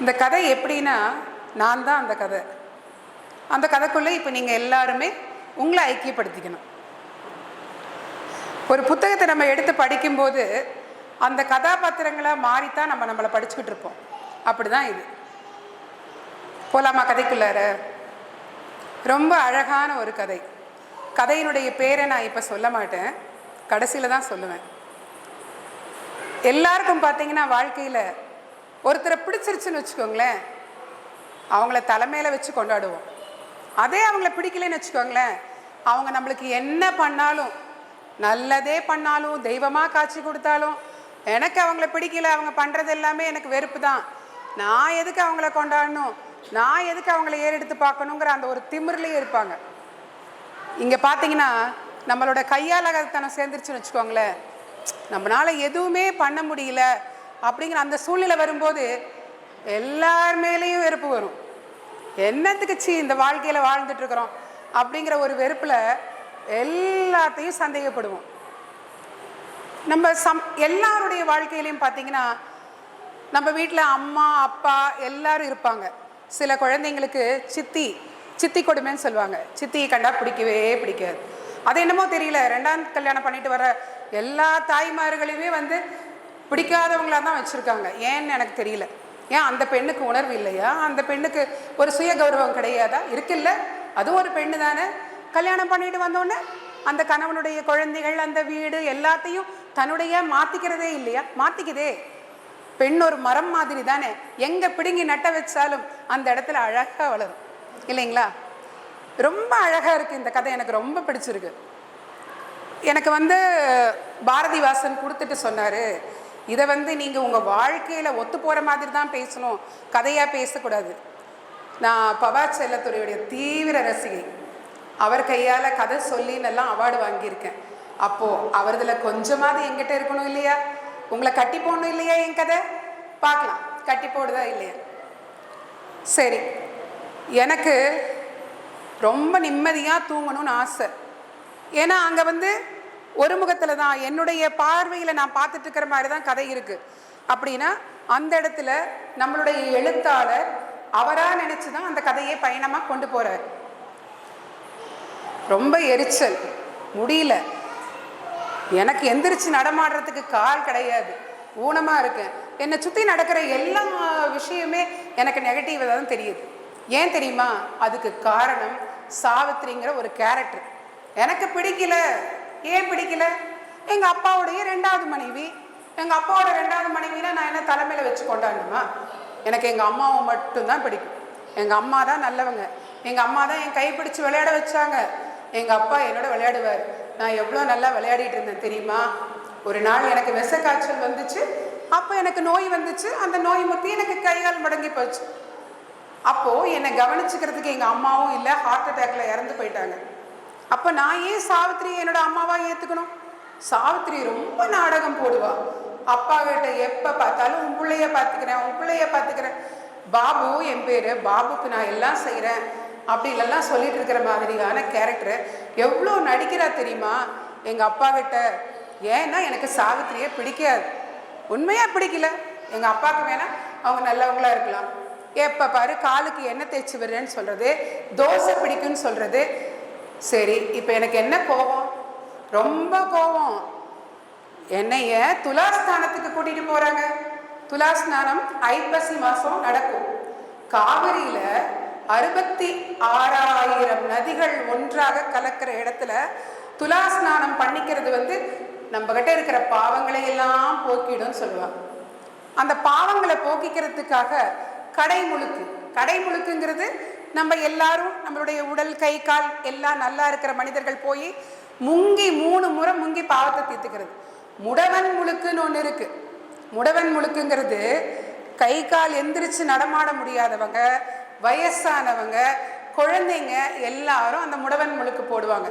இந்த கதை எப்படின்னா நான் தான் அந்த கதை. அந்த கதைக்குள்ளே இப்போ நீங்கள் எல்லாருமே உங்களை ஐக்கியப்படுத்திக்கணும். ஒரு புத்தகத்தை நம்ம எடுத்து படிக்கும்போது அந்த கதாபாத்திரங்களாக மாறித்தான் நம்ம நம்மளை படிச்சுக்கிட்டு இருப்போம். அப்படி தான் இது. போலாமா கதைக்குள்ளார? ரொம்ப அழகான ஒரு கதை. கதையினுடைய பேரை நான் இப்போ சொல்ல மாட்டேன். கடைசியில் தான் சொல்லுவேன். எல்லாருக்கும் பார்த்தீங்கன்னா வாழ்க்கையில் ஒருத்தரை பிடிச்சிருச்சுன்னு வச்சுக்கோங்களேன் அவங்கள தலைமையில் வச்சு கொண்டாடுவோம். அதே அவங்கள பிடிக்கலன்னு வச்சுக்கோங்களேன் அவங்க நம்மளுக்கு என்ன பண்ணாலும் நல்லதே பண்ணாலும் தெய்வமாக காட்சி கொடுத்தாலும் எனக்கு அவங்கள பிடிக்கல அவங்க பண்ணுறது எல்லாமே எனக்கு வெறுப்பு தான் நான் எதுக்கு அவங்கள கொண்டாடணும்? நான் எதுக்கு அவங்கள ஏறெடுத்து பார்க்கணுங்கிற அந்த ஒரு திமிர்லேயே இருப்பாங்க. இங்கே பார்த்தீங்கன்னா நம்மளோட கையாலகத்தனம் சேர்ந்துருச்சுன்னு வச்சுக்கோங்களேன் நம்மளால எதுவுமே பண்ண முடியல அப்படிங்கிற அந்த சூழ்நிலை வரும்போது எல்லார் மேலேயும் வெறுப்பு வரும். என்னத்துக்கு சி இந்த வாழ்க்கையில் வாழ்ந்துட்டுருக்குறோம் அப்படிங்கிற ஒரு வெறுப்பில் எல்லாத்தையும் சந்தேகப்படுவோம். நம்ம சம் எல்லாருடைய வாழ்க்கையிலையும் பார்த்தீங்கன்னா நம்ம வீட்டில் அம்மா அப்பா எல்லாரும் இருப்பாங்க. சில குழந்தைங்களுக்கு சித்தி சித்தி கொடுமைன்னு சொல்லுவாங்க. சித்தியை கண்டா பிடிக்கவே பிடிக்காது. அது என்னமோ தெரியல. ரெண்டாம் கல்யாணம் பண்ணிட்டு வர எல்லா தாய்மார்களையுமே வந்து பிடிக்காதவங்களா தான் வச்சுருக்காங்க. ஏன்னு எனக்கு தெரியல. ஏன் அந்த பெண்ணுக்கு உணர்வு இல்லையா? அந்த பெண்ணுக்கு ஒரு சுய கௌரவம் கிடையாதா? இருக்குல்ல. அதுவும் ஒரு பெண்ணு தானே. கல்யாணம் பண்ணிட்டு வந்தோடனே அந்த கணவனுடைய குழந்தைகள் அந்த வீடு எல்லாத்தையும் தன்னுடைய மாற்றிக்கிறதே இல்லையா? மாற்றிக்குதே பெண் ஒரு மரம் மாதிரி தானே. எங்கே பிடுங்கி நட்ட வச்சாலும் அந்த இடத்துல அழகாக வளரும். இல்லைங்களா? ரொம்ப அழகாக இருக்குது இந்த கதை. எனக்கு ரொம்ப பிடிச்சிருக்கு. எனக்கு வந்து பாரதிவாசன் கொடுத்துட்டு சொன்னார். இதை வந்து நீங்கள் உங்கள் வாழ்க்கையில் ஒத்து போகிற மாதிரி தான் பேசணும். கதையாக பேசக்கூடாது. நான் பவா செல்லத்துறையுடைய தீவிர ரசிகை. அவர் கையால் கதை சொல்லி அவார்டு வாங்கியிருக்கேன். அப்போது அவரதில் கொஞ்சமாவது எங்கிட்ட இருக்கணும் இல்லையா? உங்களை கட்டி போடணும் இல்லையா என் கதை? பார்க்கலாம். கட்டி போடுதா இல்லையா? சரி. எனக்கு ரொம்ப நிம்மதியாக தூங்கணும்னு ஆசை. ஏன்னா அங்கே வந்து ஒரு முகத்தில் தான் என்னுடைய பார்வையில் நான் பார்த்துட்டு இருக்கிற மாதிரி தான் கதை இருக்குது அப்படின்னா அந்த இடத்துல நம்மளுடைய எழுத்தாளர் அவராக நினச்சி தான் அந்த கதையை பயணமாக கொண்டு போகிறார் ரொம்ப எரிச்சல். முடியல. எனக்கு எந்திரிச்சு நடமாடுறதுக்கு கால் கிடையாது. ஊனமாக இருக்கேன். என்னை சுற்றி நடக்கிற எல்லா விஷயமே எனக்கு நெகட்டிவாக தான் தெரியுது. ஏன் தெரியுமா? அதுக்கு காரணம் சாவித்திரிங்கிற ஒரு கேரக்டர் எனக்கு பிடிக்கல. ஏன் பிடிக்கல? எங்கள் அப்பாவுடைய ரெண்டாவது மனைவி. எங்கள் அப்பாவோட ரெண்டாவது மனைவினா நான் என்ன தலைமையில் வச்சு கொண்டாடணுமா? எனக்கு எங்கள் அம்மாவை மட்டும்தான் பிடிக்கும். எங்கள் அம்மா தான் நல்லவங்க. எங்கள் அம்மா தான் என் கைப்பிடிச்சு விளையாட வச்சாங்க. எங்கள் அப்பா என்னோட விளையாடுவார். நான் எவ்வளோ நல்லா விளையாடிட்டு இருந்தேன் தெரியுமா? ஒரு நாள் எனக்கு விஷ காய்ச்சல் வந்துச்சு. அப்போ எனக்கு நோய் வந்துச்சு. அந்த நோய் முத்தி எனக்கு கைகால் முடங்கி போச்சு. அப்போது என்னை கவனிச்சுக்கிறதுக்கு எங்கள் அம்மாவும் இல்லை ஹார்ட் அட்டாக்ல இறந்து போயிட்டாங்க. அப்போ நான் ஏன் சாவித்திரி என்னோட அம்மாவாக ஏற்றுக்கணும் சாவித்திரி ரொம்ப நாடகம் போடுவா. அப்பா கிட்ட எப்போ பார்த்தாலும் உன் பிள்ளைய பார்த்துக்கிறேன் உன் பிள்ளைய பார்த்துக்கிறேன். பாபு என் பேர் பாபுக்கு நான் எல்லாம் செய்கிறேன் அப்படி இல்லைலாம் சொல்லிட்டு இருக்கிற மாதிரியான கேரக்டர் எவ்வளோ நடிக்கிறா தெரியுமா? எங்கள் அப்பா கிட்ட ஏன்னா எனக்கு சாவித்திரியை பிடிக்காது. உண்மையாக பிடிக்கல. எங்கள் அப்பாவுக்கு வேணால் அவங்க நல்லவங்களாக இருக்கலாம். எப்போ பாரு காலுக்கு எண்ணெய் தேய்ச்சி விடுறேன்னு சொல்கிறது தோசை பிடிக்குன்னு சொல்கிறது சரி இப்போ எனக்கு என்ன கோபம்? ரொம்ப கோபம். என்னைய துலாஸ்தானத்துக்கு கூட்டிட்டு போறாங்க. துலாஸ்நானம் ஐப்பசி மாசம் நடக்கும். காவிரியில அறுபத்தி ஆறாயிரம் நதிகள் ஒன்றாக கலக்கிற இடத்துல துலாஸ்நானம் பண்ணிக்கிறது வந்து நம்ம கிட்ட இருக்கிற பாவங்களை எல்லாம் போக்கிடும் சொல்லுவாங்க. அந்த பாவங்களை போக்கிக்கிறதுக்காக கடை முழுக்கு கடை முழுக்குங்கிறது நம்ம எல்லாரும் நம்மளுடைய உடல் கை கால் எல்லாம் நல்லா இருக்கிற மனிதர்கள் போய் முங்கி மூணு முறை முங்கி பாவத்தை தீர்த்துக்கிறது. முடவன் முழுக்குன்னு ஒன்று இருக்கு. முடவன் முழுக்குங்கிறது கை கால் எந்திரிச்சு நடமாட முடியாதவங்க வயசானவங்க குழந்தைங்க எல்லாரும் அந்த முடவன் முழுக்கு போடுவாங்க.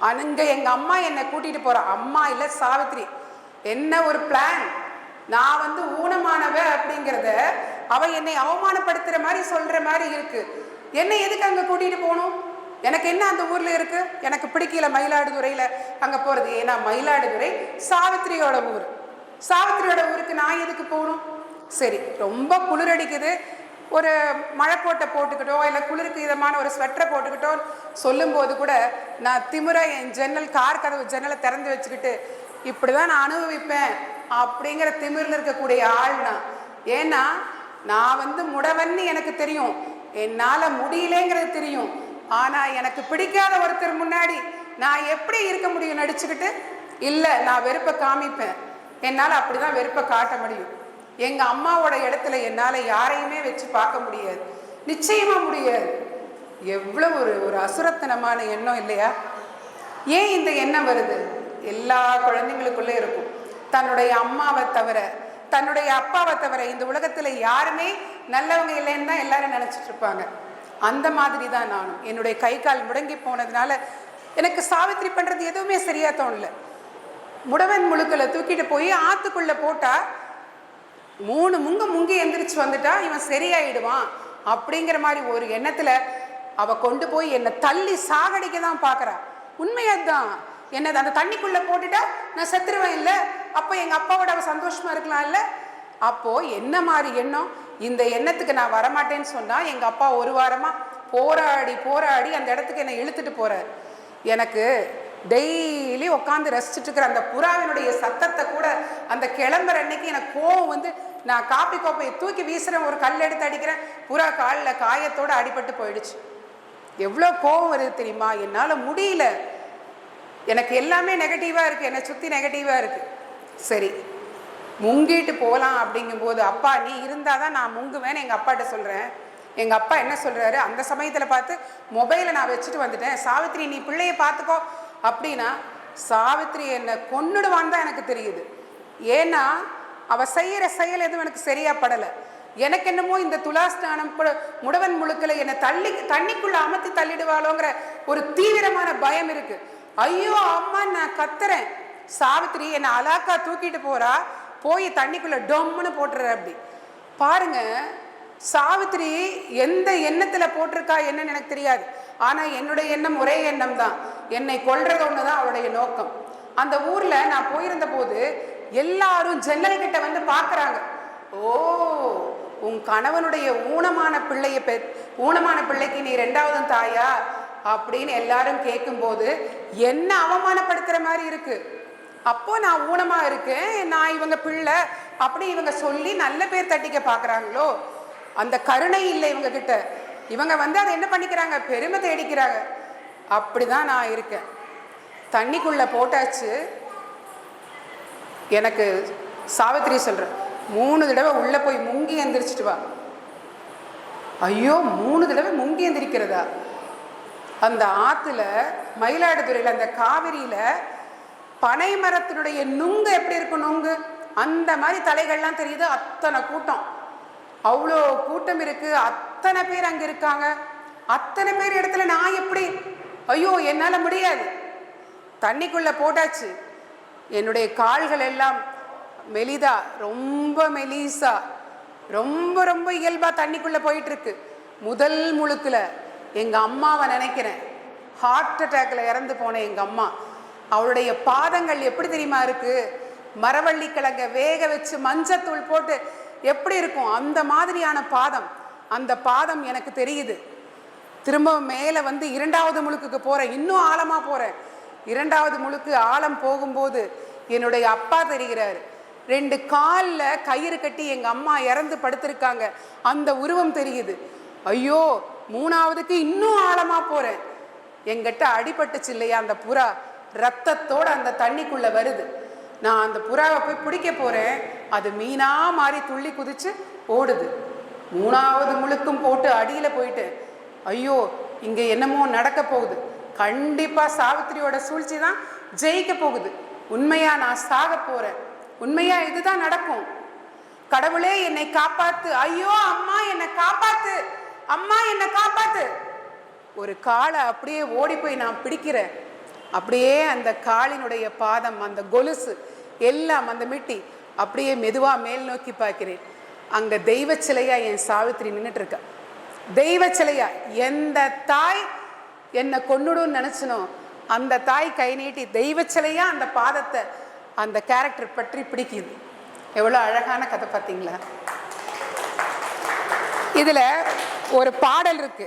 அனுங்க எங்கள் அம்மா என்னை கூட்டிட்டு போறா. அம்மா இல்லை சாவித்ரி என்ன ஒரு பிளான் நான் வந்து ஊனமானவ அப்படிங்கிறத அவ என்னை அவமானப்படுத்துற மாதிரி சொல்ற மாதிரி இருக்கு. என்னை எதுக்கு அங்கே கூட்டிகிட்டு போகணும்? எனக்கு என்ன அந்த ஊரில் இருக்குது எனக்கு பிடிக்கல மயிலாடுதுறையில் அங்கே போகிறது ஏன்னா மயிலாடுதுறை சாவித்திரியோட ஊர். சாவித்திரியோட ஊருக்கு நான் எதுக்கு போகணும்? சரி ரொம்ப குளிரடிக்குது ஒரு மழைக்கோட்டை போட்டுக்கிட்டோ இல்லை குளிருக்கு இதமான ஒரு ஸ்வெட்டரை போட்டுக்கிட்டோ சொல்லும்போது கூட நான் திமுறை என் ஜன்னல் கார் கதவு ஜன்னலை திறந்து வச்சுக்கிட்டு இப்படி தான் நான் அனுபவிப்பேன் அப்படிங்கிற திமிரில் இருக்கக்கூடிய ஆள் நான் ஏன்னா நான் வந்து முடவன்னு எனக்கு தெரியும். என்னால் முடியலேங்கிறது தெரியும். ஆனால் எனக்கு பிடிக்காத ஒருத்தர் முன்னாடி நான் எப்படி இருக்க முடியும் நடிச்சுக்கிட்டு? இல்லை நான் வெறுப்பை காமிப்பேன். என்னால் அப்படி தான் வெறுப்பை காட்ட முடியும். எங்கள் அம்மாவோட இடத்துல என்னால் யாரையுமே வச்சு பார்க்க முடியாது. நிச்சயமாக முடியாது. எவ்வளோ ஒரு ஒரு அசுரத்தனமான எண்ணம் இல்லையா? ஏன் இந்த எண்ணம் வருது? எல்லா குழந்தைங்களுக்குள்ளே இருக்கும். தன்னுடைய அம்மாவை தவிர தன்னுடைய அப்பாவை தவிர இந்த உலகத்தில் யாருமே நல்லவங்க இல்லைன்னு தான் எல்லாரும் நினச்சிட்டு இருப்பாங்க. அந்த மாதிரி தான் நானும். என்னுடைய கை கால் முடங்கி போனதுனால எனக்கு சாவித்திரி பண்ணுறது எதுவுமே சரியாக தோணல. முடவன் முழுக்களை தூக்கிட்டு போய் ஆற்றுக்குள்ளே போட்டால் மூணு முங்க முங்கி எந்திரிச்சு வந்துட்டா இவன் சரியாயிடுவான் அப்படிங்கிற மாதிரி ஒரு எண்ணத்தில் அவள் கொண்டு போய் என்னை தள்ளி சாகடிக்க தான் பார்க்கறா உண்மையாக தான் என்னது அந்த தண்ணிக்குள்ளே போட்டுட்டா நான் செத்துருவேன் இல்லை அப்போ எங்கள் அப்பாவோட அவள் சந்தோஷமாக இருக்கலாம் இல்லை அப்போது என்ன மாதிரி எண்ணம்? இந்த எண்ணத்துக்கு நான் வரமாட்டேன்னு சொன்னால் எங்கள் அப்பா ஒரு வாரமாக போராடி போராடி அந்த இடத்துக்கு என்னை இழுத்துட்டு போகிறார் எனக்கு டெய்லி உட்காந்து ரசிச்சுட்டு இருக்கிற அந்த புறாவினுடைய சத்தத்தை கூட அந்த கிளம்புற அன்னைக்கு எனக்கு கோவம் வந்து நான் காப்பி கோப்பையை தூக்கி வீசுகிறேன் ஒரு கல் எடுத்து அடிக்கிறேன் புறா காலில் காயத்தோட அடிபட்டு போயிடுச்சு. எவ்வளோ கோவம் வருது தெரியுமா? என்னால் முடியல. எனக்கு எல்லாமே நெகட்டிவாக இருக்குது என்னை சுற்றி நெகட்டிவாக இருக்குது சரி முங்கிட்டு போகலாம் அப்படிங்கும்போது அப்பா நீ இருந்தால் தான் நான் முங்குவேன்னு எங்கள் அப்பாட்ட சொல்கிறேன் எங்கள் அப்பா என்ன சொல்கிறாரு அந்த சமயத்தில் பார்த்து மொபைலை நான் வச்சுட்டு வந்துட்டேன். சாவித்ரி நீ பிள்ளைய பார்த்துக்கோ. அப்படின்னா சாவித்ரி என்னை கொன்னுடுவான்னு தான் எனக்கு தெரியுது. ஏன்னா அவள் செய்கிற செயல் எதுவும் எனக்கு சரியா படலை. எனக்கு என்னமோ இந்த துலாஸ்தானம் முடவன் முழுக்கல என்னை தள்ளி தண்ணிக்குள்ள அமர்த்தி தள்ளிடுவாளோங்கிற ஒரு தீவிரமான பயம் இருக்கு. ஐயோ அம்மா நான் கத்துறேன். சாவித்திரி என்னை அலாக்கா தூக்கிட்டு போறா. போய் தண்ணிக்குள்ளே டொம்முன்னு போட்டுற அப்படி. பாருங்க சாவித்திரி எந்த எண்ணத்தில் போட்டிருக்கா என்னன்னு எனக்கு தெரியாது. ஆனால் என்னுடைய எண்ணம் ஒரே எண்ணம் தான். என்னை கொல்கிறதோன்னு தான் அவளுடைய நோக்கம். அந்த ஊரில் நான் போயிருந்த போது எல்லாரும் ஜன்னல் கிட்ட வந்து பார்க்குறாங்க ஓ உன் கணவனுடைய ஊனமான பிள்ளைய பெ ஊனமான பிள்ளைக்கு நீ ரெண்டாவதும் தாயா? அப்படின்னு எல்லாரும் கேட்கும்போது என்ன அவமானப்படுத்துகிற மாதிரி இருக்கு? அப்போ நான் ஊனமா இருக்கேன் நான் இவங்க பிள்ளை அப்படி இவங்க சொல்லி நல்ல பேர் தட்டிக்க பாக்குறாங்களோ? அந்த கருணை இல்லை இவங்க கிட்ட. இவங்க வந்து அதை என்ன பண்ணிக்கிறாங்க? பெருமை தேடிக்கிறாங்க. அப்படிதான் நான் இருக்கேன். தண்ணிக்குள்ள போட்டாச்சு. எனக்கு சாவித்திரி சொல்கிறேன் மூணு தடவை உள்ள போய் முங்கி எந்திரிச்சிட்டு வா. ஐயோ மூணு தடவை முங்கி எந்திரிக்கிறதா? அந்த ஆத்துல மயிலாடுதுறையில் அந்த காவிரியில பனை மரத்தினுடைய நுங்கு எப்படி இருக்கும் நுங்கு? அந்த மாதிரி தலைகள்லாம் தெரியுது. அத்தனை கூட்டம். அவ்வளோ கூட்டம் இருக்குது அத்தனை பேர் அங்கே இருக்காங்க. அத்தனை பேர் இடத்துல நான் எப்படி? ஐயோ என்னால் முடியாது. தண்ணிக்குள்ளே போட்டாச்சு. என்னுடைய கால்கள் எல்லாம் மெலிதா ரொம்ப மெலிசா ரொம்ப ரொம்ப இயல்பாக தண்ணிக்குள்ளே போயிட்டுருக்கு. முதல் முழுக்கில் எங்கள் அம்மாவை நினைக்கிறேன். ஹார்ட் அட்டாக்கில் இறந்து போன எங்கள் அம்மா. அவளுடைய பாதங்கள் எப்படி தெரியுமா இருக்கு? மரவள்ளி கிழங்க வேக வச்சு மஞ்சத்தூள் போட்டு எப்படி இருக்கும்? அந்த மாதிரியான பாதம். அந்த பாதம் எனக்கு தெரியுது. திரும்ப மேலே வந்து இரண்டாவது முழுக்குக்கு போகிறேன் இன்னும் ஆழமாக போகிறேன் இரண்டாவது முழுக்கு ஆழம் போகும்போது என்னுடைய அப்பா தெரிகிறாரு. ரெண்டு காலில் கயிறு கட்டி எங்கள் அம்மா இறந்து படுத்திருக்காங்க. அந்த உருவம் தெரியுது. ஐயோ மூணாவதுக்கு இன்னும் ஆழமாக போகிறேன் எங்கிட்ட அடிபட்டுச்சு இல்லையா அந்த புறா? ரத்தத்தோடு அந்த தண்ணிக்குள்ளே வருது. நான் அந்த புறாவை போய் பிடிக்க போகிறேன் அது மீனாக மாறி துள்ளி குதித்து ஓடுது. மூணாவது முழுக்கும் போட்டு அடியில் போயிட்டு ஐயோ இங்கே என்னமோ நடக்க போகுது. கண்டிப்பாக சாவித்திரியோட சூழ்ச்சி தான் ஜெயிக்க போகுது. உண்மையாக நான் சாக போகிறேன் உண்மையாக இதுதான் நடக்கும். கடவுளே என்னை காப்பாத்து. ஐயோ அம்மா என்னை காப்பாத்து. அம்மா என்னை காப்பாத்து. ஒரு காலை அப்படியே ஓடி போய் நான் பிடிக்கிறேன். அப்படியே அந்த காலினுடைய பாதம் அந்த கொலுசு எல்லாம் அந்த மிட்டி அப்படியே மெதுவாக மேல் நோக்கி பார்க்கிறேன். அங்கே தெய்வ சிலையா என் சாவித்திரி நின்னுட்டு இருக்கா தெய்வ சிலையா எந்த தாய் என்னை கொன்னுடும்னு நினச்சினோ அந்த தாய் கை நீட்டி தெய்வ சிலையா அந்த பாதத்தை அந்த கேரக்டர் பற்றி பிடிக்குது. எவ்வளோ அழகான கதை பார்த்தீங்களா? இதில் ஒரு பாடல் இருக்கு.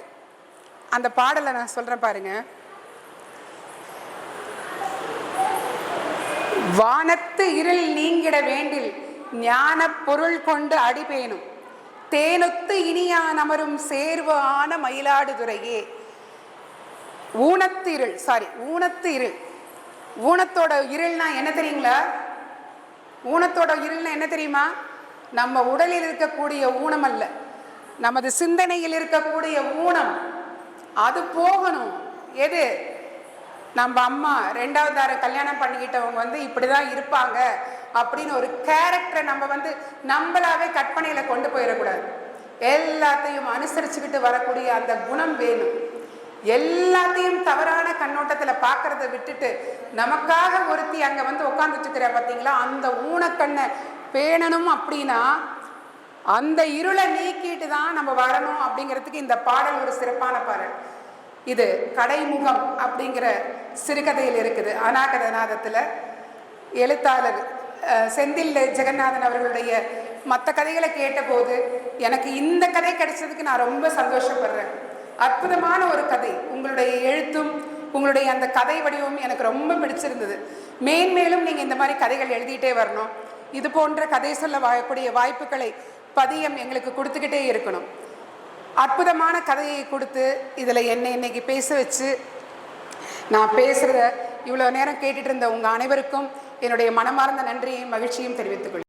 அந்த பாடலை நான் சொல்கிறேன் பாருங்க. வானத்து இருள் நீங்கிட வேண்டில் ஞான பொருள் கொண்டு அடிபேனும். தேனொத்து இனியான் அமரும் சேர்வு ஆன மயிலாடுதுறையே. ஊனத்து இருள் சாரி ஊனத்து இருள். ஊனத்தோட இருள்னா என்ன தெரியுங்களா? ஊனத்தோட இருள்னா என்ன தெரியுமா? நம்ம உடலில் இருக்கக்கூடிய ஊனம் அல்ல. நமது சிந்தனையில் இருக்கக்கூடிய ஊனம். அது போகணும். எது? நம்ம அம்மா ரெண்டாவது தார கல்யாணம் பண்ணிக்கிட்டவங்க வந்து இப்படிதான் இருப்பாங்க அப்படின்னு ஒரு கேரக்டரை நம்ம வந்து நம்மளாவே கற்பனையில கொண்டு போயிடக்கூடாது. எல்லாத்தையும் அனுசரிச்சுக்கிட்டு வரக்கூடிய அந்த குணம் வேணும். எல்லாத்தையும் தவறான கண்ணோட்டத்துல பார்க்கறத விட்டுட்டு நமக்காக ஒருத்தி அங்க வந்து உட்காந்துட்டு இருக்கிற பார்த்தீங்களா அந்த ஊனக்கண்ணை பேணணும் அப்படின்னா அந்த இருளை நீக்கிட்டு தான் நம்ம வரணும் அப்படிங்கிறதுக்கு இந்த பாடல் ஒரு சிறப்பான பாடல். இது கடைமுகம் அப்படிங்கிற சிறுகதையில் இருக்குது. அநாகதநாதத்தில் எழுத்தாளர் அஹ், செந்தில் ஜெகநாதன் அவர்களுடைய மற்ற கதைகளை கேட்டபோது எனக்கு இந்த கதை கிடைச்சதுக்கு நான் ரொம்ப சந்தோஷப்படுறேன். அற்புதமான ஒரு கதை. உங்களுடைய எழுத்தும் உங்களுடைய அந்த கதை வடிவம் எனக்கு ரொம்ப பிடிச்சிருந்தது. மேன்மேலும் நீங்கள் இந்த மாதிரி கதைகள் எழுதிட்டே வரணும். இது போன்ற கதை சொல்ல வாயக்கூடிய வாய்ப்புகளை பதியம் எங்களுக்கு கொடுத்துக்கிட்டே இருக்கணும். அற்புதமான கதையை கொடுத்து இதில் என்னை இன்னைக்கு பேச வச்சு நான் பேசுகிறத இவ்வளோ நேரம் கேட்டுட்டு இருந்த உங்கள் அனைவருக்கும் என்னுடைய மனமார்ந்த நன்றியையும் மகிழ்ச்சியும் தெரிவித்துக்கொள்கிறேன்